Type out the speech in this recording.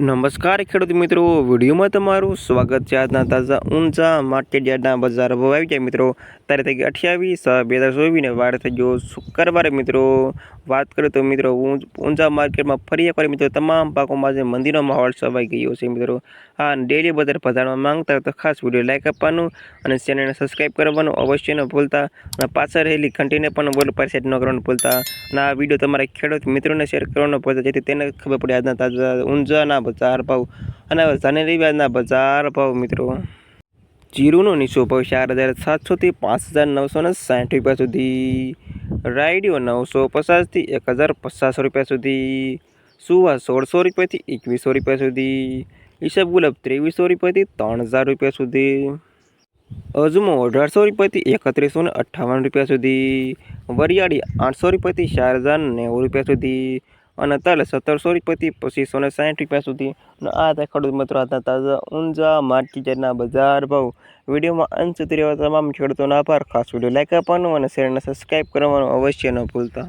નમસ્કાર ખેડૂત મિત્રો, વિડીયોમાં તમારું સ્વાગત છે આજના તાજા ઊંચા માર્કેટ યાર્ડના બજાર ભાવ આવી ગયા મિત્રો, તારીખ અઠ્યાવીસ, બે હજાર ચોવીસને વાર થઈ ગયો શુક્રવારે. મિત્રો, વાત કરીએ તો મિત્રો ઊંચ- માર્કેટમાં ફરી એકવાર મિત્રો, તમામ પાકોમાં જે મંદિરનો માહોલ છવાઈ ગયો છે મિત્રો. આ ડેલી બજાર બજારમાં માંગતા તો ખાસ વીડિયો લાઇક આપવાનું અને ચેનલને સબસ્ક્રાઈબ કરવાનું અવશ્ય ન ભૂલતા. અને પાછળ રહેલી ઘંટીને પણ બોલ પર ન કરવાનું ભૂલતા. અને આ વીડિયો તમારા ખેડૂત મિત્રોને શેર કરવાનો ભૂલતા, જેથી તેને ખબર પડે આજના તાજા ઊંઝાના બજાર ભાવ અને હવે જાનેરી બજાર ભાવ મિત્રો. જીરુનો નીચો ભાવ ચાર હજાર સાતસોથી પાંચ હજાર નવસો ને સાઠ રૂપિયા સુધી. રાયડીઓ નવસો પચાસથી એક હજાર પચાસ રૂપિયા સુધી. સુવા સોળસો રૂપિયાથી એકવીસો રૂપિયા સુધી. ઈસબ ગુલાબ ત્રેવીસો રૂપિયાથી ત્રણ હજાર રૂપિયા સુધી. અજમો અઢારસો રૂપિયાથી એકત્રીસો ને અઠ્ઠાવન રૂપિયા સુધી. વરિયાળી આઠસો રૂપિયાથી ચાર હજાર નેવું રૂપિયા સુધી. અને તલ સત્તરસો રૂપિયાથી પચીસો ને સાઠ રૂપિયા સુધી. અને આ હતા ખેડૂત મિત્રો હતા તાજા ઊંઝા માર્કેટના બજાર ભાવ. વિડીયોમાં અંત સુધી રહેવા તમામ ખેડૂતોનો આભાર. ખાસ વીડિયો લાઈક આપવાનું અને શેરને સબસ્ક્રાઈબ કરવાનું અવશ્ય ન ભૂલતા.